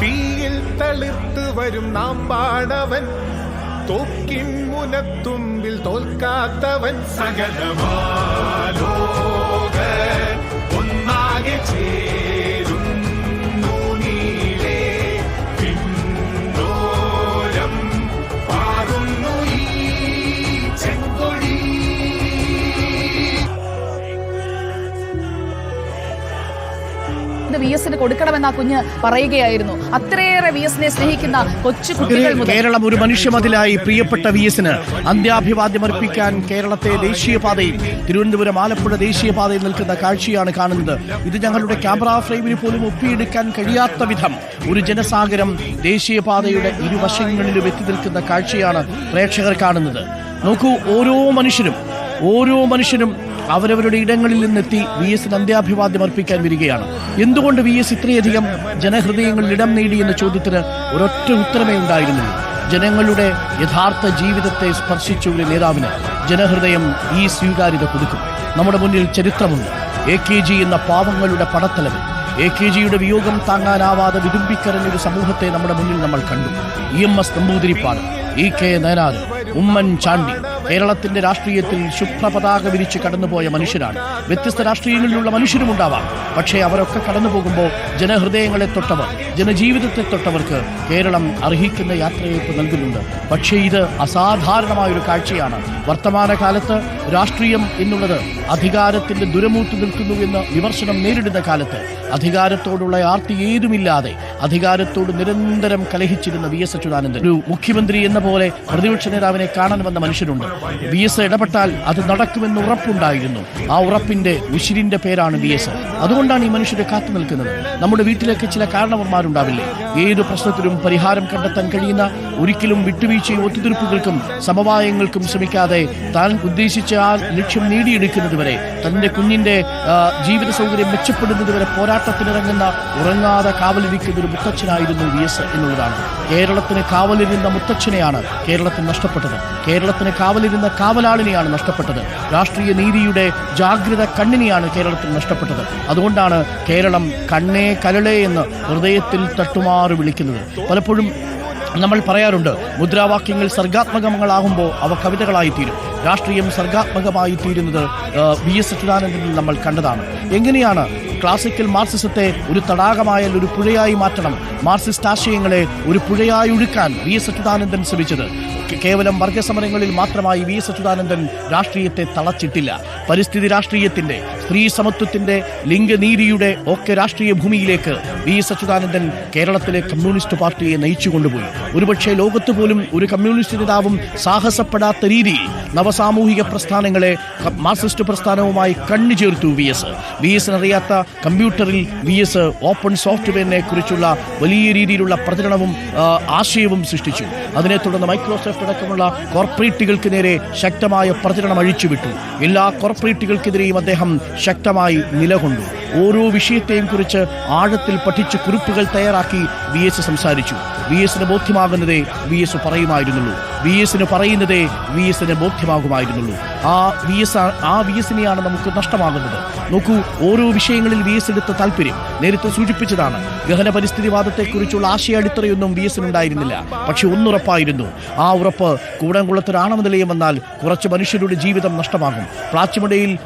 തീയിൽ തളിർത്ത് വരും നാം പാടവൻ തോക്കിൻ മുനത്തുമ്പിൽ തോൽക്കാത്തവൻ സകലമാലോക ഒന്നാകെ ചേരുന്നു വി എസിന് കൊടുക്കണമെന്ന് ആ കുഞ്ഞ് പറയുകയായിരുന്നു. അത്രയേറെ വി എസിനെ സ്നേഹിക്കുന്ന കൊച്ചു കുട്ടികൾ കേരളം ഒരു മനുഷ്യമതിലായി പ്രിയപ്പെട്ട വി എസിന് അന്ത്യാഭിവാദ്യം അർപ്പിക്കാൻ കേരളത്തെ ദേശീയപാതയിൽ തിരുവനന്തപുരം ആലപ്പുഴ ദേശീയപാതയിൽ നിൽക്കുന്ന കാഴ്ചയാണ് കാണുന്നത്. ഇത് ഞങ്ങളുടെ ക്യാമറ ഫ്രെയിമിന് പോലും ഒപ്പിയെടുക്കാൻ കഴിയാത്ത വിധം ഒരു ജനസാഗരം ദേശീയപാതയുടെ ഇരുവശങ്ങളിലും എത്തി നിൽക്കുന്ന കാഴ്ചയാണ് പ്രേക്ഷകർ കാണുന്നത്. നോക്കൂ ഓരോ മനുഷ്യരും ഓരോ മനുഷ്യരും അവരവരുടെ ഇടങ്ങളിൽ നിന്നെത്തി വി എസിന് അന്ത്യാഭിവാദ്യം അർപ്പിക്കാൻ വരികയാണ്. എന്തുകൊണ്ട് വി എസ് ഇത്രയധികം ജനഹൃദയങ്ങളിൽ ഇടം നേടി എന്ന ചോദ്യത്തിന് ഒരൊറ്റ ഉത്തരമേ ഉണ്ടായിരുന്നില്ല. ജനങ്ങളുടെ യഥാർത്ഥ ജീവിതത്തെ സ്പർശിച്ച ഒരു നേതാവിന് ജനഹൃദയം ഈ സ്വീകാര്യത കൊടുക്കും. നമ്മുടെ മുന്നിൽ ചരിത്രമുണ്ട്. എ കെ ജി എന്ന പാവങ്ങളുടെ പടത്തലവൻ എ കെ ജിയുടെ വിയോഗം താങ്ങാനാവാതെ വിതുമ്പിക്കരഞ്ഞൊരു സമൂഹത്തെ നമ്മുടെ മുന്നിൽ നമ്മൾ കണ്ടു. E M S Namboodiripad E K Nayanar Oommen Chandy കേരളത്തിന്റെ രാഷ്ട്രീയത്തിൽ ശുഭ്രപതാക വിരിച്ച് കടന്നുപോയ മനുഷ്യരാണ്. വ്യത്യസ്ത രാഷ്ട്രീയങ്ങളിലുള്ള മനുഷ്യരും ഉണ്ടാവാം പക്ഷേ അവരൊക്കെ കടന്നു പോകുമ്പോൾ ജനഹൃദയങ്ങളെ തൊട്ടവർ ജനജീവിതത്തെ തൊട്ടവർക്ക് കേരളം അർഹിക്കുന്ന യാത്രയയപ്പ് നൽകുന്നുണ്ട്. പക്ഷേ ഇത് അസാധാരണമായ ഒരു കാഴ്ചയാണ്. വർത്തമാനകാലത്ത് രാഷ്ട്രീയം എന്നുള്ളത് അധികാരത്തിന്റെ ദുരമൂത്ത് നിൽക്കുന്നു എന്ന് വിമർശനം നേരിടുന്ന കാലത്ത് അധികാരത്തോടുള്ള ആർത്തി ഏതുമില്ലാതെ അധികാരത്തോട് നിരന്തരം കലഹിച്ചിരുന്ന വി എസ് അച്യുതാനന്ദൻ ഒരു മുഖ്യമന്ത്രി എന്ന പോലെ പ്രതിപക്ഷ നേതാവിനെ കാണാൻ വന്ന മനുഷ്യനുണ്ട് വി എസ് ഇടപെട്ടാൽ അത് നടക്കുമെന്ന് ഉറപ്പുണ്ടായിരുന്നു. ആ ഉറപ്പിന്റെ ഉശിരിന്റെ പേരാണ് വി എസ് അതുകൊണ്ടാണ് ഈ മനുഷ്യരെ കാത്തു നിൽക്കുന്നത്. നമ്മുടെ വീട്ടിലൊക്കെ ചില കാരണവന്മാരുണ്ടാവില്ലേ? ഏത് പ്രശ്നത്തിലും പരിഹാരം കണ്ടെത്താൻ കഴിയുന്ന ഒരിക്കലും വിട്ടുവീഴ്ചയും ഒത്തുതീർപ്പുകൾക്കും സമവായങ്ങൾക്കും ശ്രമിക്കാതെ താൻ ഉദ്ദേശിച്ച ആ ലക്ഷ്യം നേടിയെടുക്കുന്നതുവരെ തന്റെ കുഞ്ഞിന്റെ ജീവിത സൗകര്യം മെച്ചപ്പെടുന്നതുവരെ പോരാട്ടത്തിനിറങ്ങുന്ന ഉറങ്ങാതെ കാവലിരിക്കുന്ന ഒരു മുത്തച്ഛനായിരുന്നു വി എസ് എന്നുള്ളതാണ്. കേരളത്തിന് കാവലിരുന്ന മുത്തച്ഛനെയാണ് കേരളത്തിൽ നഷ്ടപ്പെട്ടത്. കേരളത്തിന് കാവലിരുന്ന കാവലാളിനെയാണ് നഷ്ടപ്പെട്ടത്. രാഷ്ട്രീയ നീതിയുടെ ജാഗ്രത കണ്ണിനെയാണ് കേരളത്തിൽ നഷ്ടപ്പെട്ടത്. അതുകൊണ്ടാണ് കേരളം കണ്ണേ കലളേ എന്ന് ഹൃദയത്തിൽ തട്ടുമാറി വിളിക്കുന്നത്. പലപ്പോഴും നമ്മൾ പറയാറുണ്ട് മുദ്രാവാക്യങ്ങൾ സർഗാത്മകങ്ങളാകുമ്പോൾ അവ കവിതകളായി തീരും രാഷ്ട്രീയം സർഗാത്മകമായി തീരുന്നത് വി എസ് അച്യുതാനന്ദനിൽ നമ്മൾ കണ്ടതാണ്. എങ്ങനെയാണ് ക്ലാസിക്കൽ മാർക്സിസത്തെ ഒരു തടാകമായാൽ ഒരു പുഴയായി മാറ്റണം. മാർക്സിസ്റ്റ് ആശയങ്ങളെ ഒരു പുഴയായി ഒഴുക്കാൻ വി എസ് അച്യുതാനന്ദൻ ശ്രമിച്ചത്. കേവലം വർഗസമരങ്ങളിൽ മാത്രമായി വി എസ് അച്യുതാനന്ദൻ രാഷ്ട്രീയത്തെ തളച്ചിട്ടില്ല. പരിസ്ഥിതി രാഷ്ട്രീയത്തിന്റെ സ്ത്രീ സമത്വത്തിന്റെ ലിംഗനീതിയുടെ ഒക്കെ രാഷ്ട്രീയ ഭൂമിയിലേക്ക് വി എസ് അച്യുതാനന്ദൻ കേരളത്തിലെ കമ്മ്യൂണിസ്റ്റ് പാർട്ടിയെ നയിച്ചു കൊണ്ടുപോയി. ഒരുപക്ഷെ ലോകത്ത് പോലും ഒരു കമ്മ്യൂണിസ്റ്റ് നേതാവും സാഹസപ്പെടാത്ത രീതിയിൽ നവസാമൂഹിക പ്രസ്ഥാനങ്ങളെ മാർക്സിസ്റ്റ് പ്രസ്ഥാനവുമായി കണ്ണു ചേർത്തു വി എസ്. വി എസ് അറിയാത്ത കമ്പ്യൂട്ടറിൽ വി എസ് ഓപ്പൺ സോഫ്റ്റ്വെയറിനെ കുറിച്ചുള്ള വലിയ രീതിയിലുള്ള പ്രചരണവും ആശയവും സൃഷ്ടിച്ചു. അതിനെ തുടർന്ന് മൈക്രോസോഫ്റ്റ് അടക്കമുള്ള കോർപ്പറേറ്റുകൾക്ക് നേരെ ശക്തമായ പ്രചരണം അഴിച്ചുവിട്ടു. എല്ലാ കോർപ്പറേറ്റുകൾക്കെതിരെയും അദ്ദേഹം ശക്തമായി നിലകൊണ്ടു. ഓരോ വിഷയത്തെയും കുറിച്ച് ആഴത്തിൽ പഠിച്ച് കുറിപ്പുകൾ തയ്യാറാക്കി വി എസ് സംസാരിച്ചു. വി എസിന് ബോധ്യമാകുന്നതേ വി എസ് പറയുമായിരുന്നുള്ളൂ. വി എസിന് പറയുന്നതേ വി എസിന് ബോധ്യമാകുമായിരുന്നുള്ളൂ. ആ വി എസ് ആ വി എസിനെയാണ് നമുക്ക് നഷ്ടമാകുന്നത്. നോക്കൂ ഓരോ വിഷയങ്ങളിൽ വി എസ് എടുത്ത താല്പര്യം നേരത്തെ സൂചിപ്പിച്ചതാണ്. ഗഹന പരിസ്ഥിതിവാദത്തെക്കുറിച്ചുള്ള ആശയ അടിത്തറയൊന്നും വി എസിനുണ്ടായിരുന്നില്ല പക്ഷെ ഒന്നുറപ്പായിരുന്നു. ആ ഉറപ്പ് കൂടംകുളത്തൊരു നിലയം വന്നാൽ കുറച്ച് മനുഷ്യരുടെ ജീവിതം നഷ്ടമാകും. പ്ലാച്ചിമടയിൽ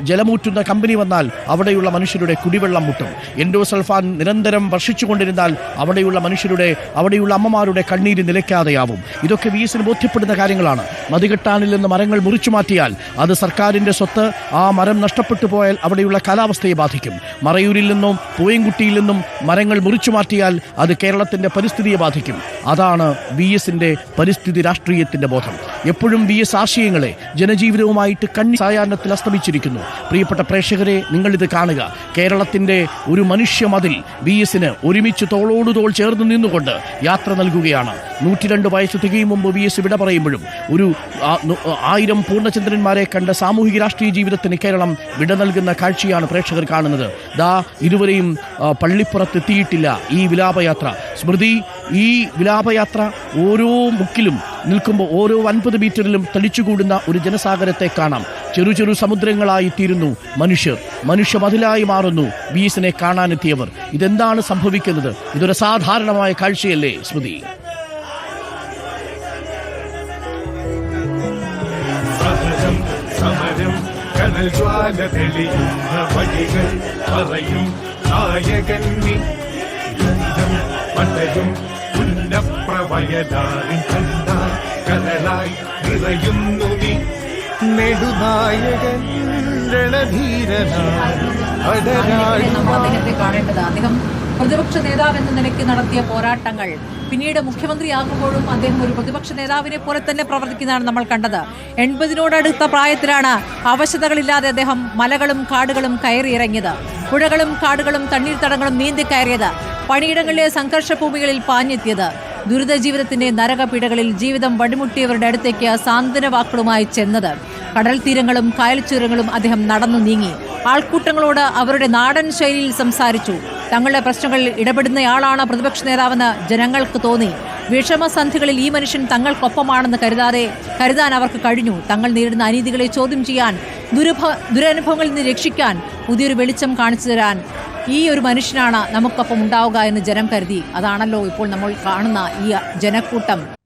ജലമൂറ്റുന്ന കമ്പനി വന്നാൽ അവിടെയുള്ള മനുഷ്യരുടെ കുടിവെള്ളം മുട്ടും. എൻഡോസൾഫാൻ നിരന്തരം വർഷിച്ചുകൊണ്ടിരുന്നാൽ അവിടെയുള്ള മനുഷ്യരുടെ അവിടെയുള്ള അമ്മമാരുടെ കണ്ണീര് നിലയ്ക്കാതെയാവും. ഇതൊക്കെ വി എസിന് ബോധ്യപ്പെടുന്ന കാര്യങ്ങളാണ്. മതികെട്ടാനിൽ നിന്ന് മരങ്ങൾ മുറിച്ചു മാറ്റിയാൽ അത് സർക്കാരിന്റെ സ്വത്ത് ആ മരം നഷ്ടപ്പെട്ടു പോയാൽ അവിടെയുള്ള കാലാവസ്ഥയെ ബാധിക്കും. മറയൂരിൽ നിന്നും പൂയംകുട്ടിയിൽ നിന്നും മരങ്ങൾ മുറിച്ചു മാറ്റിയാൽ അത് കേരളത്തിന്റെ പരിസ്ഥിതിയെ ബാധിക്കും. അതാണ് വി എസിന്റെ പരിസ്ഥിതി രാഷ്ട്രീയത്തിന്റെ ബോധം. എപ്പോഴും വി എസ് ആശയങ്ങളെ ജനജീവിതവുമായിട്ട് കണ്ണി സായാഹ്നത്തിൽ അസ്തമിച്ചിരിക്കുന്നു. പ്രിയപ്പെട്ട പ്രേക്ഷകരെ നിങ്ങളിത് കാണുക. കേരളത്തിന്റെ ഒരു മനുഷ്യ മതിൽ വി എസിന് ഒരുമിച്ച് തോളോട് തോൾ ചേർന്ന് നിന്നുകൊണ്ട് യാത്ര നൽകുകയാണ്. നൂറ്റിരണ്ട് വയസ്സ് തികയും മുമ്പ് വി എസ് വിട പറയുമ്പോഴും ഒരു ആയിരം പൂർണചന്ദ്ര സഹോദരന്മാരെ കണ്ട സാമൂഹിക രാഷ്ട്രീയ ജീവിതത്തിന് കേരളം വിട നൽകുന്ന കാഴ്ചയാണ് പ്രേക്ഷകർ കാണുന്നത്. ദാ ഇരുവരെയും പള്ളിപ്പുറത്തെത്തിയിട്ടില്ല ഈ വിലാപയാത്ര. സ്മൃതി ഈ വിലാപയാത്ര ഓരോ മുക്കിലും നിൽക്കുമ്പോൾ ഓരോ അൻപത് മീറ്ററിലും തളിച്ചുകൂടുന്ന ഒരു ജനസാഗരത്തെ കാണാം. ചെറു ചെറു സമുദ്രങ്ങളായി തീരുന്നു മനുഷ്യർ. മനുഷ്യ മതിലായി മാറുന്നു വി എസിനെ കാണാനെത്തിയവർ. ഇതെന്താണ് സംഭവിക്കുന്നത്? ഇതൊരു സാധാരണമായ കാഴ്ചയല്ലേ സ്മൃതി? കനൽ ജ്വാല തെളിയുന്ന വഴികൾ പറയും. നായകന്നി പടരും ഉന്നപ്രവയലാറിൻ കണ്ട കനലായി നിറയുന്നു നീ. നെടുനായകൻ രണധീരനായി അദ്ദേഹത്തെ കാണേണ്ടത് അദ്ദേഹം പ്രതിപക്ഷ നേതാവ് എന്ന നിലയ്ക്ക് നടത്തിയ പോരാട്ടങ്ങൾ. പിന്നീട് മുഖ്യമന്ത്രിയാകുമ്പോഴും അദ്ദേഹം ഒരു പ്രതിപക്ഷ നേതാവിനെ പോലെ തന്നെ പ്രവർത്തിക്കുന്നതാണ് നമ്മൾ കണ്ടത്. എൺപതിനോടടുത്ത പ്രായത്തിലാണ് അവശതകളില്ലാതെ അദ്ദേഹം മലകളും കാടുകളും കയറിയിറങ്ങിയത് പുഴകളും കാടുകളും തണ്ണീർത്തടങ്ങളും നീന്തി കയറിയത് പണിയിടങ്ങളിലെ സംഘർഷ ഭൂമികളിൽ പാഞ്ഞെത്തിയത്. ദുരിത ജീവിതത്തിന്റെ നരകപീഠകളിൽ ജീവിതം വടിമുട്ടിയവരുടെ അടുത്തേക്ക് സാന്ത്വന വാക്കുകളുമായി ചെന്നത്. കടൽ തീരങ്ങളും കായൽച്ചീരങ്ങളും അദ്ദേഹം നടന്നു നീങ്ങി. ആൾക്കൂട്ടങ്ങളോട് അവരുടെ നാടൻ ശൈലിയിൽ സംസാരിച്ചു. തങ്ങളുടെ പ്രശ്നങ്ങളിൽ ഇടപെടുന്നയാളാണ് പ്രതിപക്ഷ നേതാവെന്ന് ജനങ്ങൾക്ക് തോന്നി. വിഷമസന്ധികളിൽ ഈ മനുഷ്യൻ തങ്ങൾക്കൊപ്പമാണെന്ന് കരുതാതെ കരുതാൻ അവർക്ക് കഴിഞ്ഞു. തങ്ങൾ നേരിടുന്ന അനീതികളെ ചോദ്യം ചെയ്യാൻ ദുരഭ ദുരനുഭവങ്ങളിൽ നിന്ന് രക്ഷിക്കാൻ പുതിയൊരു വെളിച്ചം കാണിച്ചു തരാൻ ഈ ഒരു മനുഷ്യനാണ് നമുക്കൊപ്പം ഉണ്ടാവുക എന്ന് ജനം കരുതി. അതാണല്ലോ ഇപ്പോൾ നമ്മൾ കാണുന്ന ഈ ജനക്കൂട്ടം.